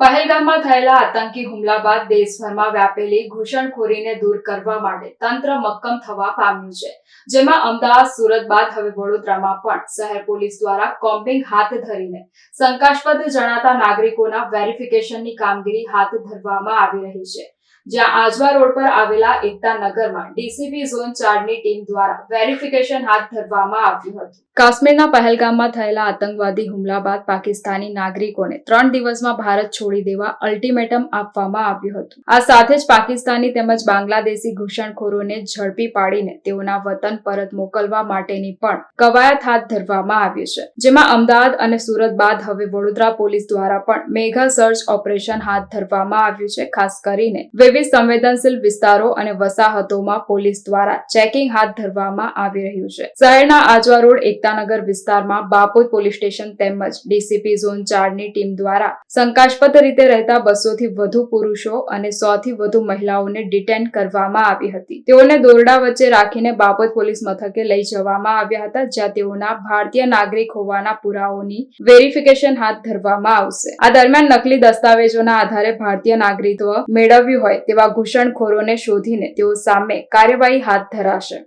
પહેલગામમાં થયેલા આતંકી હુમલા બાદ દેશભરમાં વ્યાપેલી ઘૂસણખોરીને દૂર કરવા માટે તંત્ર મક્કમ થવા પામ્યું છે. જેમાં અમદાવાદ, સુરત બાદ હવે વડોદરામાં પણ શહેર પોલીસ દ્વારા કોમ્બિંગ હાથ ધરીને શંકાસ્પદ જણાતા નાગરિકોના વેરિફિકેશનની કામગીરી હાથ ધરવામાં આવી રહી છે. જ્યાં આજવા રોડ પર આવેલા એકતા નગરમાં ડીસીપી ઝોન ચારની ટીમ દ્વારા વેરિફિકેશન હાથ ધરવામાં આવ્યું હતું. કાશ્મીરના પહેલગામમાં થયેલા આતંકવાદી હુમલા બાદ પાકિસ્તાની નાગરિકોને ત્રણ દિવસમાં ભારત છોડી દેવા અલ્ટિમેટમ આપવામાં આવ્યું હતું. આ સાથે જ પાકિસ્તાની તેમજ બાંગ્લાદેશી ઘૂસણખોરોને ઝડપી પાડીને તેઓના વતન પરત મોકલવા માટેની પણ કવાયત હાથ ધરવામાં આવી છે. જેમાં અમદાવાદ અને સુરત બાદ હવે વડોદરા પોલીસ દ્વારા પણ મેગા સર્ચ ઓપરેશન હાથ ધરવામાં આવ્યું છે, ખાસ કરીને વિવિધ સંવેદનશીલ વિસ્તારો અને વસાહતોમાં પોલીસ દ્વારા ચેકિંગ હાથ ધરવામાં આવી રહ્યું છે. શહેરના આજવા રોડ એકતાનગર વિસ્તારમાં બાપોદ પોલીસ સ્ટેશન તેમજ ડીસીપી ઝોન ચારની ટીમ દ્વારા શંકાસ્પદ રીતે રહેતા બસોથી વધુ પુરુષો અને સો થી વધુ મહિલાઓને ડિટેન કરવામાં આવી હતી. તેઓને દોરડા વચ્ચે રાખીને બાપોદ પોલીસ મથકે લઈ જવામાં આવ્યા હતા, જ્યાં તેઓના ભારતીય નાગરિક હોવાના પુરાવોની વેરિફિકેશન હાથ ધરવામાં આવશે. આ દરમિયાન નકલી દસ્તાવેજોના આધારે ભારતીય નાગરિકત્વ મેળવ્યું હોય તેવા ઘૂસણખોરોને શોધીને તેઓ સામે કાર્યવાહી હાથ ધરાશે.